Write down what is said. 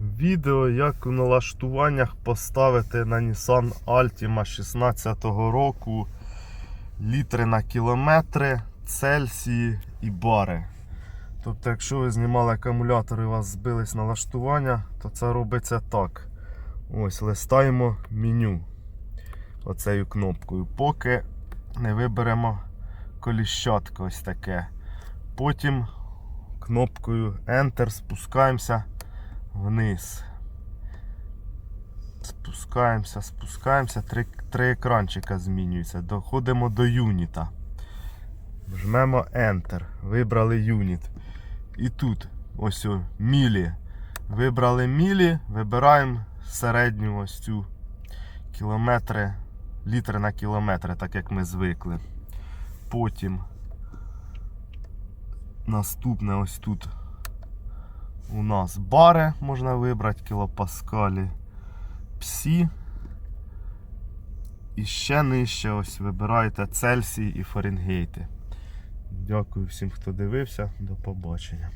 Відео, як у налаштуваннях поставити на Nissan Altima 16 року літри на кілометри, Цельсії і бари. Тобто, якщо ви знімали акумулятор і у вас збились налаштування, то це робиться так. Ось, листаємо меню оцею кнопкою, поки не виберемо коліщатко ось таке. Потім кнопкою Enter спускаємося вниз. Спускаємося, спускаємося, три, три екранчика змінюються. Доходимо до юніта. Жмемо Enter. Вибрали юніт. І тут ось о, мілі. Вибрали мілі, вибираємо середню ось цю кілометри, літри на кілометри, так як ми звикли. Потім наступне ось тут у нас бари можна вибрати, кілопаскалі, псі. І ще нижче ось вибираєте Цельсій і Фаренгейти. Дякую всім, хто дивився. До побачення.